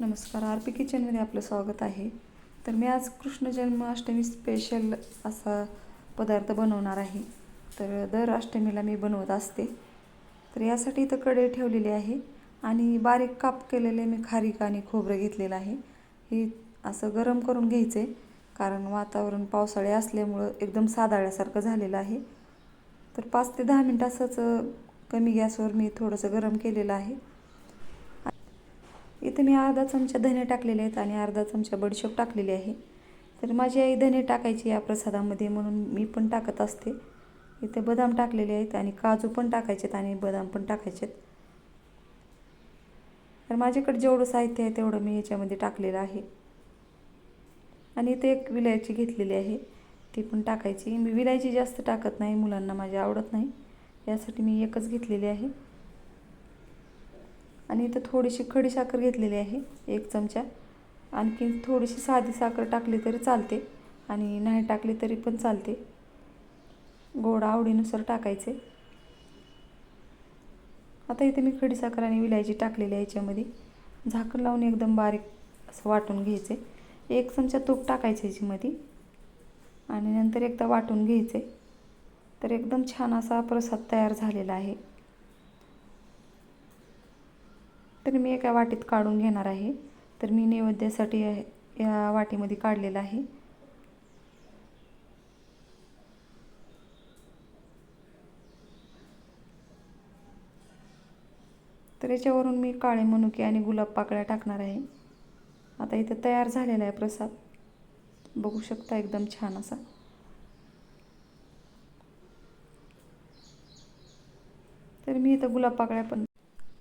नमस्कार R P किचनमध्ये आपलं स्वागत आहे. तर मी आज कृष्ण जन्माष्टमी स्पेशल असा पदार्थ बनवणार आहे. तर दर अष्टमीला मी बनवत असते. तर यासाठी इथं कढई ठेवलेली आहे आणि बारीक काप केलेले मी खारीक आणि खोबरं घेतलेलं आहे. हे असं गरम करून घ्यायचं आहे कारण वातावरण पावसाळे असल्यामुळं एकदम सादाळ्यासारखं झालेलं आहे. तर पाच ते दहा मिनटं असंच कमी गॅसवर मी थोडंसं गरम केलेलं आहे. इथे मी अर्धा चमचा धने टाकलेले आहेत आणि अर्धा चमचा बडशेप टाकलेली आहे. तर माझी आई धने टाकायची या प्रसादामध्ये म्हणून मी पण टाकत असते. इथे बदाम टाकलेले आहेत आणि काजू पण टाकायचे आहेत आणि बदाम पण टाकायचे आहेत. तर माझ्याकडे जेवढं साहित्य आहे तेवढं मी याच्यामध्ये टाकलेलं आहे. आणि इथे एक विलायची घेतलेली आहे. ती पण टाकायची. मी विलायची जास्त टाकत नाही मुलांना माझ्या आवडत नाही. यासाठी मी एकच घेतलेली आहे. आणि इथं थोडीशी खडी साखर घेतलेली आहे एक चमचा. आणखी थोडीशी साधी साखर टाकली तरी चालते आणि नाही टाकली तरी पण चालते. गोड आवडीनुसार टाकायचे. आता इथे मी खडी साखर आणि विलायची टाकलेली आहे याच्यामध्ये. झाकण लावून एकदम बारीक असं वाटून घ्यायचे. एक चमचा तूप टाकायचं याच्यामध्ये. आणि नंतर एकदा वाटून घ्यायचे. तर एकदम छान असा प्रसाद तयार झालेला आहे. तर मी एका वाटीत काढून घेणार आहे. तर मी नैवेद्यासाठी या वाटीमध्ये काढलेलं आहे. तर याच्यावरून मी काळे मनुके आणि गुलाब पाकळ्या टाकणार आहे. आता इथं तयार झालेला आहे प्रसाद. बघू शकता एकदम छान असा. तर मी इथं गुलाब पाकळ्या पण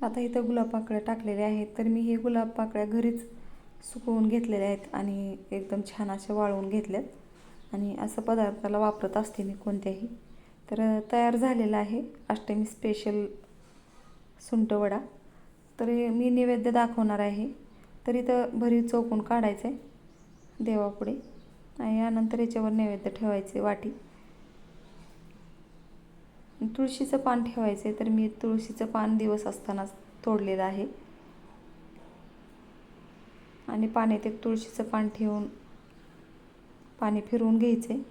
आता इथं गुलाब पाकळ्या टाकलेल्या आहेत. तर मी हे गुलाब पाकळ्या घरीच सुकवून घेतलेल्या आहेत आणि एकदम छान अशा वाळवून घेतल्यात. आणि असं पदार्थाला वापरत असते मी कोणत्याही. तर तयार झालेला आहे अष्टमी स्पेशल सुंटवडा. तर मी नैवेद्य दाखवणार आहे. तर इथं भरीव चौकून काढायचं आहे देवापुढे. आणि यानंतर याच्यावर नैवेद्य ठेवायचे वाटी. तुळशीचं पान ठेवायचं आहे तर मी तुळशीचं पान दिवस असतानाच तोडलेलं आहे. आणि पाण्यात एक तुळशीचं पान ठेवून पाणी फिरवून घ्यायचे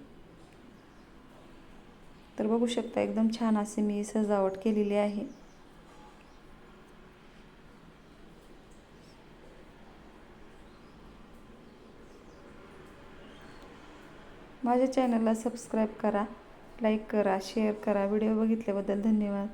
तर बघू शकता एकदम छान असे मी सजावट केलेली आहे. माझ्या चॅनलला सबस्क्राईब करा. लाईक करा शेअर करा. व्हिडिओ बघितल्याबद्दल धन्यवाद.